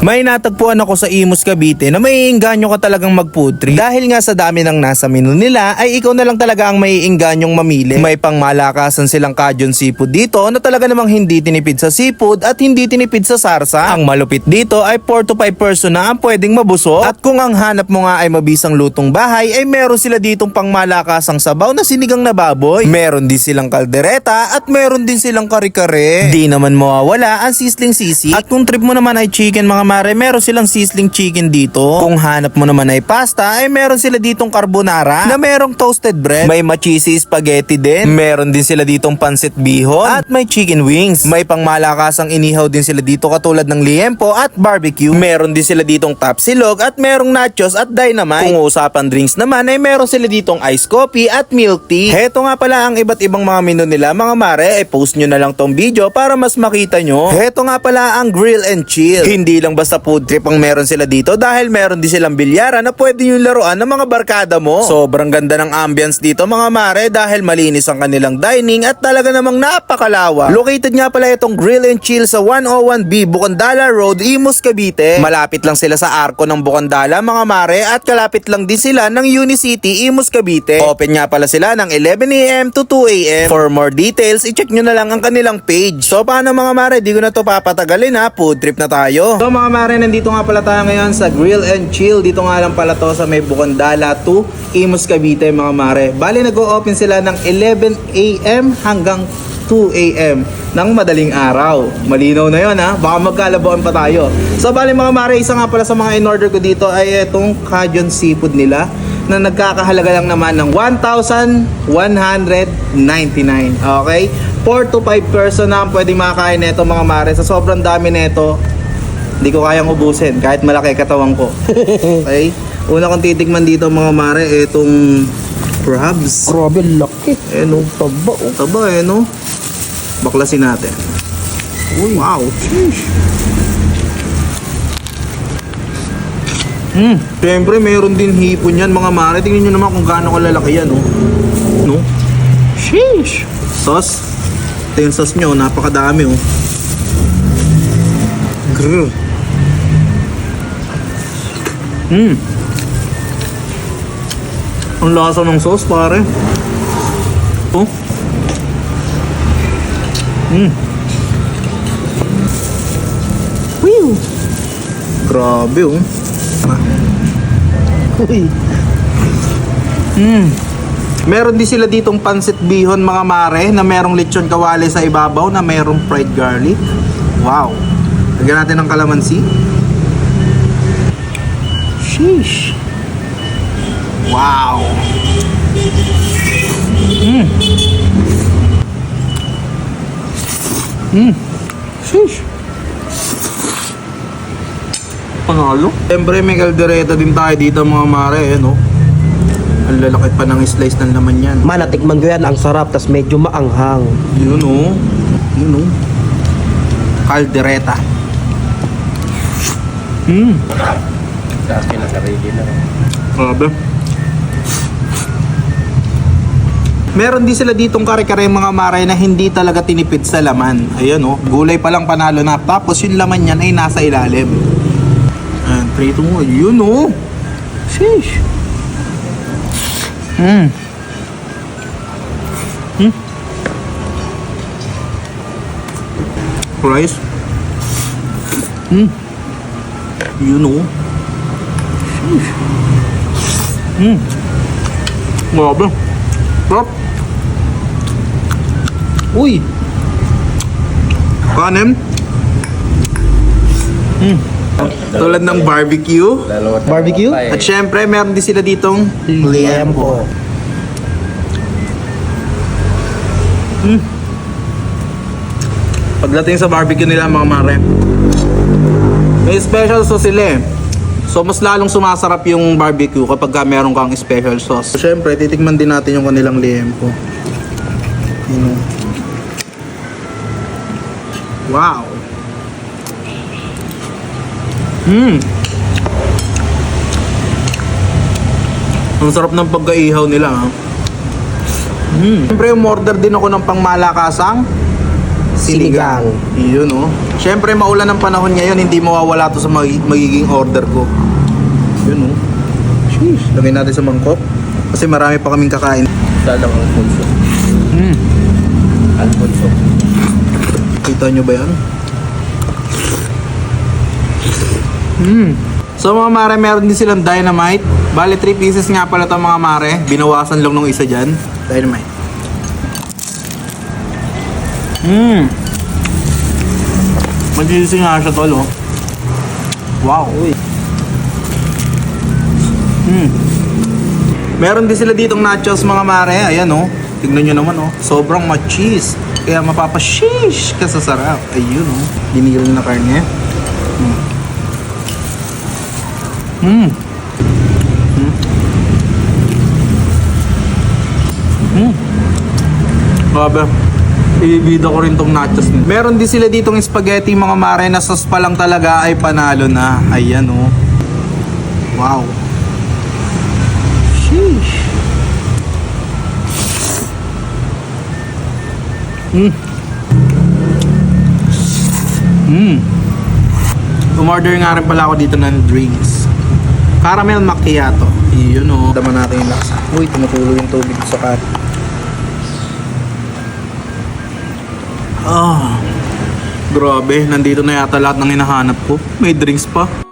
May natagpuan ako sa Imus Cavite na maiinganyo ka talagang mag-food trip. Dahil nga sa dami ng nasa menu nila ay ikaw na lang talaga ang maiinganyong mamili. May pangmalakasan silang Cajun seafood dito na talaga namang hindi tinipid sa seafood at hindi tinipid sa sarsa. Ang malupit dito ay 4 to 5 person na ang pwedeng mabusog. At kung ang hanap mo nga ay mabisang lutong bahay ay meron sila ditong pangmalakasang sabaw na sinigang na baboy. Meron din silang kaldereta at meron din silang kare-kare. Di naman mawawala ang sisling sisi. At kung trip mo naman ay chicken mga mare, meron silang sizzling chicken dito. Kung hanap mo naman ay pasta, ay meron sila ditong carbonara na merong toasted bread. May machisi spaghetti din. Meron din sila ditong pansit bihon at may chicken wings. May pangmalakasang inihaw din sila dito katulad ng liempo at barbecue. Meron din sila ditong tapsilog at merong nachos at dynamite. Kung usapan drinks naman ay meron sila ditong ice coffee at milk tea. Heto nga pala ang iba't ibang mga menu nila mga mare. Ay post nyo na lang tong video para mas makita nyo. Heto nga pala ang grill and chill. Hindi lang basta food trip ang meron sila dito dahil meron din silang bilyara na pwede yung laruan ng mga barkada mo. Sobrang ganda ng ambience dito mga mare dahil malinis ang kanilang dining at talaga namang napakalawa. Located nga pala itong grill and chill sa 101B Bukandala Road, Imus, Cavite. Malapit lang sila sa arko ng Bukandala mga mare at kalapit lang din sila ng Unicity, Imus, Cavite. Open nga pala sila ng 11am to 2am. For more details, i-check nyo na lang ang kanilang page. So paano mga mare, di ko na to papatagalin ha, food trip na tayo. So mga mare, nandito nga pala tayo ngayon sa Grill and Chill. Dito nga lang pala to sa may Bukandala 2, Imus, Cavite mga mare. Bali nag-o-open sila ng 11am hanggang 2 a.m. ng madaling araw. Malinaw na yon ha. Baka magkalabuan pa tayo. So bali mga mare, isa nga pala sa mga in-order ko dito ay itong Cajun seafood nila na nagkakahalaga lang naman ng 1,199. Okay? 4 to 5 person na ang pwedeng makakain nito mga mare. Sa sobrang dami nito, hindi ko kayang ubusin kahit malaki katawan ko. Okay? Una kong titikman dito mga mare, itong crabs. Grabe, laki. Eh no, taba, oh. taba eh no. Baklasin natin. Wow. Sheesh. Hmm, siyempre meron din hipon yan mga mare. Tingnan nyo naman kung gaano kalalaki yan, oh. No? Sheesh. Sauce. Ito yung sauce nyo, napakadami, oh. Grr. Hmm. Ang lasa ng sauce, pare. Oh. Mm. Whew. Grabe oh. Uy. Mm. Meron din sila ditong pansit bihon mga mare na merong lechon kawali sa ibabaw na merong fried garlic. Wow. Lagyan natin ng kalamansi. Sheesh. Wow. Mm. Mm. Sheesh. Panalo. Siyempre may kaldereta din tayo dito mga mare, eh, no? Ang lalaki pa ng slice ng laman yan. Manatikman ko yan, ang sarap, tas medyo maanghang. Yun oh. Yun oh. Caldereta. Hmm. Sa akin, nakaredy na. Grabe. Meron din sila ditong kare-kare mga maray na hindi talaga tinipid sa laman. Ayan oh, gulay pa lang panalo na. Tapos yung laman niyan ay nasa ilalim. Ayan, prito mo. Yun oh. Sheesh. Hmm. Hmm. Rice. Hmm. Yun oh. Hmm. Grabe. Sarap. Uy. Kanin. Hmm. Tulad ng barbecue. Barbecue? At syempre, meron din sila ditong liempo. Hmm. Pagdating sa barbecue nila mga mare, may special sauce sila eh. So mas lalong sumasarap yung barbecue kapag ka meron kang special sauce. So, syempre, titikman din natin yung kanilang liempo. Wow! Hmm! Ang sarap ng pagkaihaw nila. Hmm. Siyempre, umorder din ako ng pangmalakasang Sinigang. Yun oh. Siyempre maulan ng panahon ngayon, hindi mawawala to sa magi- magiging order ko. Yun oh. Sheesh. Lagay natin sa mangkok. Kasi marami pa kaming kakain. Sana ang Alfonso. Mm. Alfonso. Kita nyo ba yan? Mm. So mga mare, meron din silang dynamite. Bale, 3 pieces nga pala to mga mare. Binawasan lang nung isa dyan. Dynamite. Mmm. Magiging nga siya tol, oh. Wow. Uy. Mm. Meron din sila ditong nachos mga mare. Ayan oh. Tignan nyo naman oh. Sobrang ma-cheese. Kaya mapapashish ka sa sarap. Ayun oh. Dinigil na karne. Mm. Mm. Mm. Mm. Ibibida ko rin tong nachos nila. Meron din sila ditong spaghetti mga mare na sauce pa lang talaga ay panalo na. Ayan oh. Wow. Sheesh. Mm. Mm. Umorder nga rin pala ako dito ng drinks. Caramel macchiato. Yun o. Dama natin yung laksa. Uy, tumutulo yung tubig sa kat. Ah. Grabe, nandito na yata lahat ng hinahanap ko. May drinks pa.